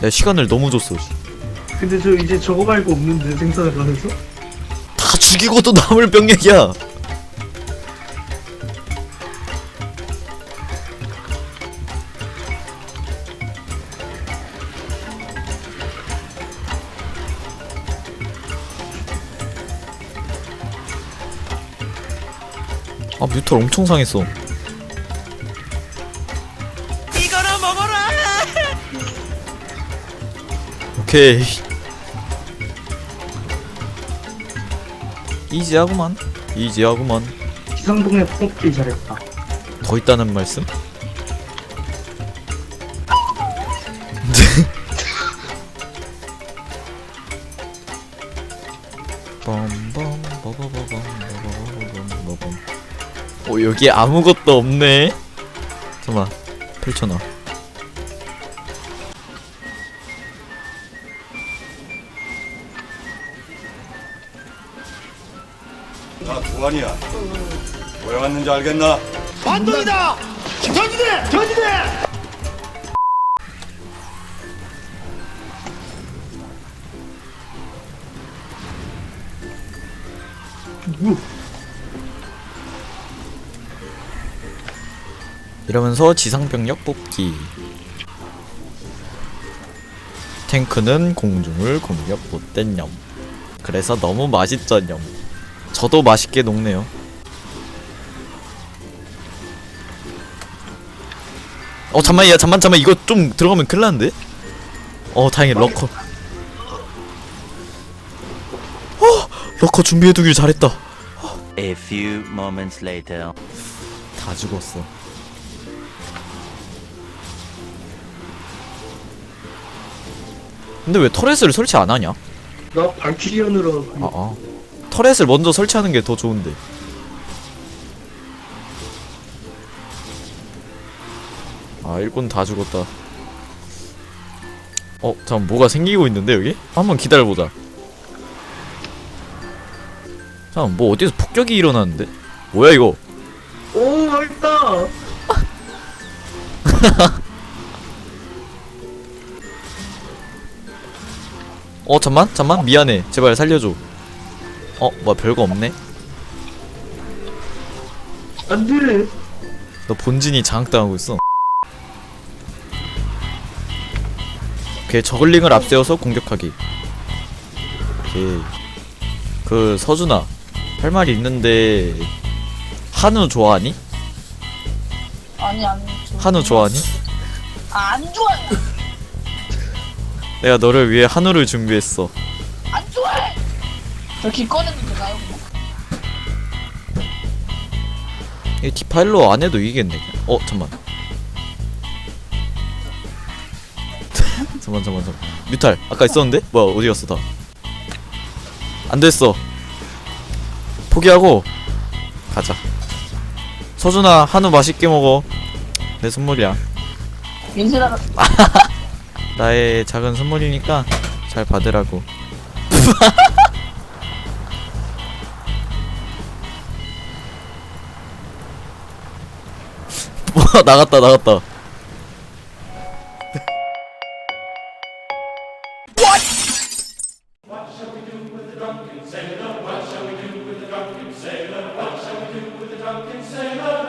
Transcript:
내 시간을 너무 줬어 씨. 근데 저 이제 저거 말고 없는데 생선을 가면서? 다 죽이고 또 남을 병력이야 아 뮤털 엄청 상했어 이거나 먹어라. 오케이 이지하구만 이지하구만 기상동에 뽑기 잘했다. 더 있다는 말씀? 어 여기 아무것도 없네 잠깐만 펼쳐놔 나 동안이야. 왜 왔는지 알겠나? 반동이다. 전진해. 전진해. 뭐? 이러면서 지상병력 뽑기. 탱크는 공중을 공격 못된념. 그래서 너무 맛있죠념. 저도 맛있게 녹네요. 어 잠만 야 잠만 잠만. 이거 좀 들어가면 큰일 나는데? 어 다행히 러커. 어 러커 준비해두길 잘했다. A few moments later. 다 죽었어 근데 왜 터렛을 설치 안 하냐? 나 발키리언으로 아, 아. 터렛을 먼저 설치하는 게 더 좋은데. 아, 일꾼 다 죽었다. 어, 잠깐 뭐가 생기고 있는데 여기? 한번 기다려 보자. 잠깐 뭐 어디서 폭격이 일어났는데? 뭐야 이거? 오 맛있다. 어 잠만 잠만 미안해 제발 살려줘. 어, 뭐 별거 없네. 안돼. 너 본진이 장악당하고 있어. 오케이 저글링을 앞세워서 공격하기. 오케이. 그 서준아 할 말이 있는데 한우 좋아하니? 아니 아니 저 한우 좋아하니? 아, 안 좋아해 내가 너를 위해 한우를 준비했어. 안 좋아해 저 기 꺼내도 되나요? 이 디파일로 안 해도 이기겠네. 그냥. 어 잠만. 잠만 잠만 잠만. 뮤탈 아까 있었는데? 뭐야 어디 갔어 다? 안 됐어. 포기하고 가자. 서준아 한우 맛있게 먹어. 내 선물이야. 민세라 나의 작은 선물이니까 잘 받으라고. 뭐 나갔다 나갔다. Sailor, what shall we do with the drunken sailor? What shall we do with the drunken sailor?